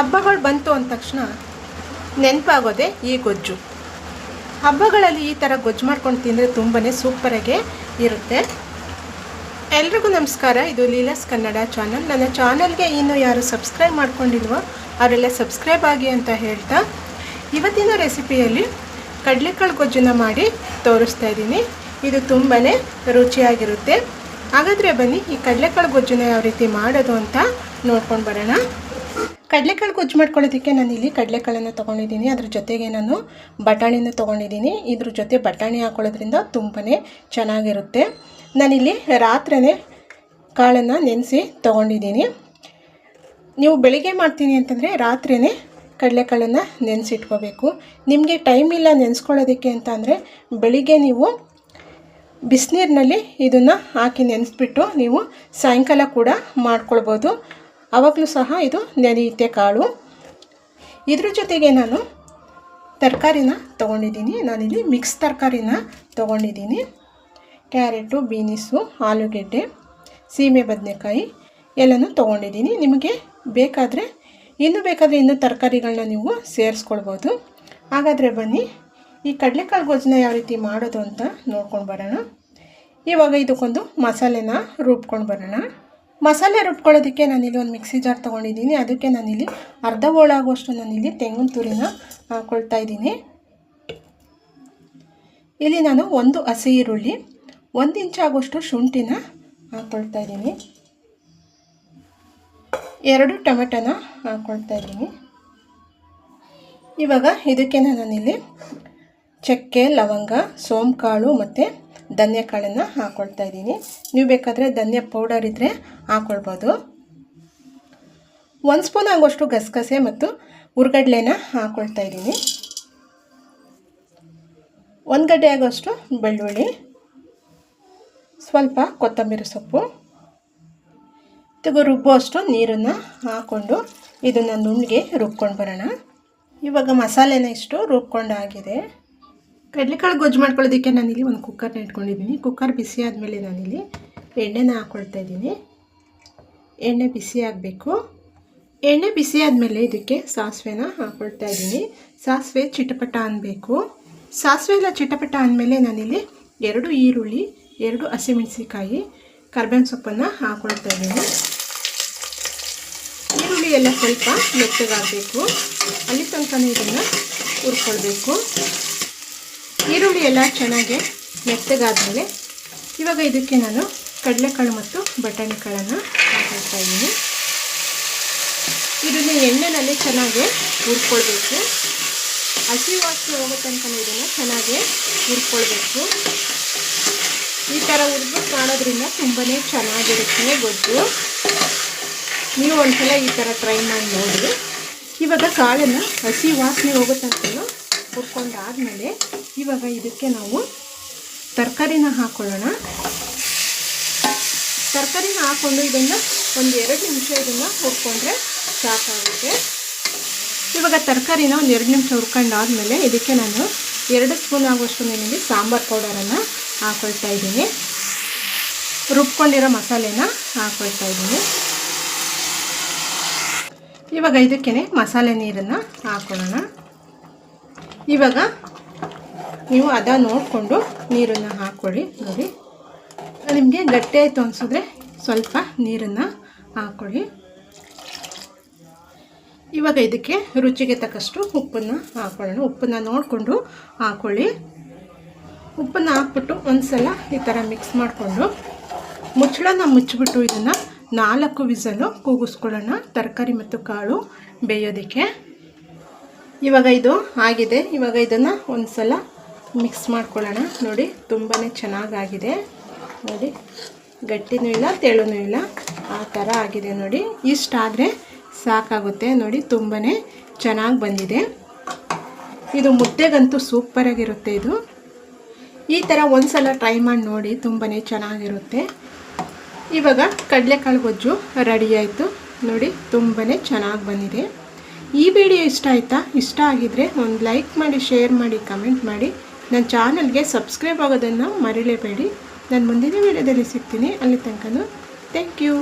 ಹಬ್ಬಗಳು ಬಂತು ಅಂದ ತಕ್ಷಣ ನೆನಪಾಗೋದೆ ಈ ಗೊಜ್ಜು. ಹಬ್ಬಗಳಲ್ಲಿ ಈ ಥರ ಗೊಜ್ಜು ಮಾಡ್ಕೊಂಡು ತಿಂದರೆ ತುಂಬಾ ಸೂಪರಾಗೆ ಇರುತ್ತೆ. ಎಲ್ರಿಗೂ ನಮಸ್ಕಾರ, ಇದು ಲೀಲಾಸ್ ಕನ್ನಡ ಚಾನಲ್ ನನ್ನ ಚಾನಲ್ಗೆ ಇನ್ನೂ ಯಾರು ಸಬ್ಸ್ಕ್ರೈಬ್ ಮಾಡ್ಕೊಂಡಿಲ್ವೋ ಅವರೆಲ್ಲ ಸಬ್ಸ್ಕ್ರೈಬ್ ಆಗಿ ಅಂತ ಹೇಳ್ತಾ ಇವತ್ತಿನ ರೆಸಿಪಿಯಲ್ಲಿ ಕಡಲೆಕಾಳು ಗೊಜ್ಜನ್ನ ಮಾಡಿ ತೋರಿಸ್ತಾ ಇದ್ದೀನಿ. ಇದು ತುಂಬಾ ರುಚಿಯಾಗಿರುತ್ತೆ. ಹಾಗಾದರೆ ಬನ್ನಿ ಈ ಕಡಲೆಕಾಳು ಗೊಜ್ಜನ್ನ ಯಾವ ರೀತಿ ಮಾಡೋದು ಅಂತ ನೋಡ್ಕೊಂಡು ಬರೋಣ. ಕಡಲೆಕಾಳು ಗೊಜ್ಜು ಮಾಡ್ಕೊಳ್ಳೋದಕ್ಕೆ ನಾನು ಇಲ್ಲಿ ಕಡಲೆಕಾಳನ್ನು ತೊಗೊಂಡಿದ್ದೀನಿ. ಅದ್ರ ಜೊತೆಗೆ ನಾನು ಬಟಾಣಿನ ತೊಗೊಂಡಿದ್ದೀನಿ. ಇದ್ರ ಜೊತೆ ಬಟಾಣಿ ಹಾಕೊಳ್ಳೋದ್ರಿಂದ ತುಂಬಾ ಚೆನ್ನಾಗಿರುತ್ತೆ. ನಾನಿಲ್ಲಿ ರಾತ್ರಿಯೇ ಕಾಳನ್ನು ನೆನೆಸಿ ತೊಗೊಂಡಿದ್ದೀನಿ. ನೀವು ಬೆಳಿಗ್ಗೆ ಮಾಡ್ತೀನಿ ಅಂತಂದರೆ ರಾತ್ರಿಯೇ ಕಡಲೆಕಾಳನ್ನು ನೆನೆಸಿಟ್ಕೋಬೇಕು. ನಿಮಗೆ ಟೈಮ್ ಇಲ್ಲ ನೆನೆಸ್ಕೊಳ್ಳೋದಕ್ಕೆ ಅಂತ ಅಂದರೆ ಬೆಳಿಗ್ಗೆ ನೀವು ಬಿಸಿನೀರಿನಲ್ಲಿ ಇದನ್ನು ಹಾಕಿ ನೆನೆಸ್ಬಿಟ್ಟು ನೀವು ಸಾಯಂಕಾಲ ಕೂಡ ಮಾಡ್ಕೊಳ್ಬೋದು. ಆವಾಗಲೂ ಸಹ ಇದು ನೆನೆಯುತ್ತೆ ಕಾಳು. ಇದ್ರ ಜೊತೆಗೆ ನಾನು ತರಕಾರಿನ ತೊಗೊಂಡಿದ್ದೀನಿ. ನಾನಿಲ್ಲಿ ಮಿಕ್ಸ್ ತರಕಾರಿನ ತೊಗೊಂಡಿದ್ದೀನಿ. ಕ್ಯಾರೆಟು, ಬೀನಿಸು, ಆಲೂಗೆಡ್ಡೆ, ಸೀಮೆ ಬದನೆಕಾಯಿ ಎಲ್ಲನೂ ತೊಗೊಂಡಿದ್ದೀನಿ. ನಿಮಗೆ ಬೇಕಾದರೆ, ಇನ್ನೂ ಬೇಕಾದರೆ ಇನ್ನೂ ತರಕಾರಿಗಳನ್ನ ನೀವು ಸೇರಿಸ್ಕೊಳ್ಬೋದು. ಹಾಗಾದರೆ ಬನ್ನಿ, ಈ ಕಡಲೆಕಾಳು ಗೊಜ್ಜನ್ನ ಯಾವ ರೀತಿ ಮಾಡೋದು ಅಂತ ನೋಡ್ಕೊಂಡು ಬರೋಣ. ಇವಾಗ ಇದಕ್ಕೊಂದು ಮಸಾಲೆನ ರುಬ್ಕೊಂಡು ಬರೋಣ. ಮಸಾಲೆ ರುಬ್ಕೊಳ್ಳೋದಕ್ಕೆ ನಾನಿಲ್ಲಿ ಒಂದು ಮಿಕ್ಸಿ ಜಾರ್ ತೊಗೊಂಡಿದ್ದೀನಿ. ಅದಕ್ಕೆ ನಾನಿಲ್ಲಿ ಅರ್ಧ ಹೋಳಾಗುವಷ್ಟು ನಾನಿಲ್ಲಿ ತೆಂಗಿನ ತುರಿನ ಹಾಕ್ಕೊಳ್ತಾ ಇದ್ದೀನಿ. ಇಲ್ಲಿ ನಾನು ಒಂದು ಹಸಿ ಈರುಳ್ಳಿ, ಒಂದು ಇಂಚಾಗುವಷ್ಟು ಶುಂಠಿನ ಹಾಕ್ಕೊಳ್ತಾ ಇದ್ದೀನಿ. ಎರಡು ಟೊಮೆಟೊನ ಹಾಕ್ಕೊಳ್ತಾ ಇದ್ದೀನಿ. ಇವಾಗ ಇದಕ್ಕೆ ನಾನಿಲ್ಲಿ ಚಕ್ಕೆ, ಲವಂಗ, ಸೋಂಕಾಳು ಮತ್ತು ಧನ್ಯ ಕಾಳನ್ನು ಹಾಕ್ಕೊಳ್ತಾ ಇದ್ದೀನಿ. ನೀವು ಬೇಕಾದರೆ ಧನ್ಯ ಪೌಡರ್ ಇದ್ದರೆ ಹಾಕ್ಕೊಳ್ಬೋದು ಒಂದು ಸ್ಪೂನ್ ಆಗುವಷ್ಟು ಗಸಗಸೆ ಮತ್ತು ಹುರ್ಗಡ್ಲೆನ ಹಾಕ್ಕೊಳ್ತಾ ಇದ್ದೀನಿ. ಒಂದು ಗಡ್ಡೆ ಆಗೋಷ್ಟು ಬೆಳ್ಳುಳ್ಳಿ, ಸ್ವಲ್ಪ ಕೊತ್ತಂಬರಿ ಸೊಪ್ಪು ತೆಗು ರುಬ್ಬುವಷ್ಟು ನೀರನ್ನು ಹಾಕ್ಕೊಂಡು ಇದನ್ನು ನುಣ್ಣಗೆ ರುಬ್ಕೊಂಡು ಬರೋಣ. ಇವಾಗ ಮಸಾಲೆನ ಇಷ್ಟು ರುಬ್ಕೊಂಡಾಗಿದೆ ಕಡಲೆಕಾಳು ಗೊಜ್ಜು ಮಾಡ್ಕೊಳ್ಳೋದಕ್ಕೆ ನಾನಿಲ್ಲಿ ಒಂದು ಕುಕ್ಕರ್ನ ಇಟ್ಕೊಂಡಿದ್ದೀನಿ. ಕುಕ್ಕರ್ ಬಿಸಿ ಆದಮೇಲೆ ನಾನಿಲ್ಲಿ ಎಣ್ಣೆನ ಹಾಕ್ಕೊಳ್ತಾ ಇದ್ದೀನಿ. ಎಣ್ಣೆ ಬಿಸಿ ಆಗಬೇಕು. ಎಣ್ಣೆ ಬಿಸಿ ಆದಮೇಲೆ ಇದಕ್ಕೆ ಸಾಸಿವೆನ ಹಾಕ್ಕೊಳ್ತಾ ಇದ್ದೀನಿ. ಸಾಸಿವೆ ಚಿಟಪಟ ಅನ್ನಬೇಕು ಸಾಸಿವೆ ಎಲ್ಲ ಚಿಟಪಟ ಅಂದಮೇಲೆ ನಾನಿಲ್ಲಿ ಎರಡು ಈರುಳ್ಳಿ, ಎರಡು ಹಸಿಮೆಣಸಿಕಾಯಿ ಕರ್ಬೇವಿನ ಸೊಪ್ಪನ್ನು ಹಾಕ್ಕೊಳ್ತಾ ಇದ್ದೀನಿ. ಈರುಳ್ಳಿ ಎಲ್ಲ ಸ್ವಲ್ಪ ಮೆತ್ತಗಾಗಬೇಕು. ಅಲ್ಲಿ ತನಕ ಇದನ್ನು ಹುರ್ಕೊಳ್ಬೇಕು. ಈರುಳ್ಳಿ ಎಲ್ಲ ಚೆನ್ನಾಗಿ ಮೆತ್ತಗಾದಮೇಲೆ ಇವಾಗ ಇದಕ್ಕೆ ನಾನು ಕಡಲೆಕಾಳು ಮತ್ತು ಬಟಾಣಿ ಕಾಳನ್ನು ಹಾಕ್ತಾ ಇದ್ದೀನಿ. ಇದನ್ನು ಎಣ್ಣೆನಲ್ಲಿ ಚೆನ್ನಾಗಿ ಹುರ್ಕೊಳ್ಬೇಕು. ಹಸಿ ವಾಸನೆ ಹೋಗೋ ತನಕ ಇದನ್ನು ಚೆನ್ನಾಗಿ ಹುರ್ಕೊಳ್ಬೇಕು. ಈ ಥರ ಹುರ್ದು ಕಾಣೋದ್ರಿಂದ ತುಂಬಾ ಚೆನ್ನಾಗಿರುತ್ತೆ ಗೊಜ್ಜು ನೀವು ಒಂದ್ಸಲ ಈ ಥರ ಟ್ರೈ ಮಾಡಿ ನೋಡಿ. ಇವಾಗ ಕಾಳನ್ನು ಹಸಿ ವಾಸನೆ ಹೋಗೋ ತನಕ ಹುರ್ಕೊಂಡಾದಮೇಲೆ ಇವಾಗ ಇದಕ್ಕೆ ನಾವು ತರಕಾರಿನ ಹಾಕ್ಕೊಳ್ಳೋಣ ತರಕಾರಿನ ಹಾಕ್ಕೊಂಡು ಇದನ್ನು ಒಂದು ಎರಡು ನಿಮಿಷ ಇದನ್ನು ಹುರ್ಕೊಂಡ್ರೆ ಸಾಕಾಗುತ್ತೆ. ಇವಾಗ ತರಕಾರಿನ ಒಂದು ಎರಡು ನಿಮಿಷ ಹುರ್ಕೊಂಡಾದ್ಮೇಲೆ ಇದಕ್ಕೆ ನಾನು ಎರಡು ಸ್ಪೂನ್ ಆಗುವಷ್ಟು ನಿಮಗೆ ಸಾಂಬಾರು ಪೌಡರನ್ನು ಹಾಕೊಳ್ತಾ ಇದ್ದೀನಿ. ರುಬ್ಕೊಂಡಿರೋ ಮಸಾಲೆನ ಹಾಕ್ಕೊಳ್ತಾ ಇದ್ದೀನಿ. ಇವಾಗ ಇದಕ್ಕೆ ಮಸಾಲೆ ನೀರನ್ನು ಹಾಕೊಳ್ಳೋಣ. ಇವಾಗ ನೀವು ಅದ ನೋಡಿಕೊಂಡು ನೀರನ್ನು ಹಾಕ್ಕೊಳ್ಳಿ ನೋಡಿ. ನಿಮಗೆ ಗಟ್ಟಿ ಆಯಿತು ಅನಿಸಿದ್ರೆ ಸ್ವಲ್ಪ ನೀರನ್ನು ಹಾಕ್ಕೊಳ್ಳಿ ಇವಾಗ ಇದಕ್ಕೆ ರುಚಿಗೆ ತಕ್ಕಷ್ಟು ಉಪ್ಪನ್ನು ಹಾಕ್ಕೊಳ್ಳೋಣ ಉಪ್ಪನ್ನು ನೋಡಿಕೊಂಡು ಹಾಕ್ಕೊಳ್ಳಿ ಉಪ್ಪನ್ನು ಹಾಕ್ಬಿಟ್ಟು ಒಂದು ಸಲ ಈ ಥರ ಮಿಕ್ಸ್ ಮಾಡಿಕೊಂಡು ಮುಚ್ಚಳನ ಮುಚ್ಚಿಬಿಟ್ಟು ಇದನ್ನು ನಾಲ್ಕು ವಿಸಲು ಕೂಗಿಸ್ಕೊಳ್ಳೋಣ. ತರಕಾರಿ ಮತ್ತು ಕಾಳು ಬೇಯೋದಕ್ಕೆ. ಇವಾಗ ಇದು ಆಗಿದೆ. ಇವಾಗ ಇದನ್ನು ಒಂದು ಸಲ ಮಿಕ್ಸ್ ಮಾಡ್ಕೊಳ್ಳೋಣ. ನೋಡಿ ತುಂಬಾ ಚೆನ್ನಾಗಾಗಿದೆ. ನೋಡಿ ಗಟ್ಟಿನೂ ಇಲ್ಲ ತೆಳುನೂ ಇಲ್ಲ ಆ ಥರ ಆಗಿದೆ ನೋಡಿ. ಇಷ್ಟಾದರೆ ಸಾಕಾಗುತ್ತೆ. ನೋಡಿ ತುಂಬಾ ಚೆನ್ನಾಗಿ ಬಂದಿದೆ. ಇದು ಮುದ್ದೆಗಂತೂ ಸೂಪರಾಗಿರುತ್ತೆ ಇದು. ಈ ಥರ ಒಂದು ಸಲ ಟ್ರೈ ಮಾಡಿ ನೋಡಿ ತುಂಬಾ ಚೆನ್ನಾಗಿರುತ್ತೆ. ಇವಾಗ ಕಡಲೆಕಾಳು ಗೊಜ್ಜು ರೆಡಿ ಆಯಿತು. ನೋಡಿ ತುಂಬಾ ಚೆನ್ನಾಗಿ ಬಂದಿದೆ. ಈ ವಿಡಿಯೋ ಇಷ್ಟ ಆಯಿತಾ? ಇಷ್ಟ ಆಗಿದ್ರೆ ಒಂದು ಲೈಕ್ ಮಾಡಿ, ಶೇರ್ ಮಾಡಿ, ಕಮೆಂಟ್ ಮಾಡಿ. ನನ್ನ ಚಾನಲ್ಗೆ ಸಬ್ಸ್ಕ್ರೈಬ್ ಆಗೋದನ್ನು ಮರಿಲೇಬೇಡಿ. ನಾನು ಮುಂದಿನ ವಿಡಿಯೋದಲ್ಲಿ ಸಿಗ್ತೀನಿ. ಅಲ್ಲಿ ತನಕ ಥ್ಯಾಂಕ್ ಯು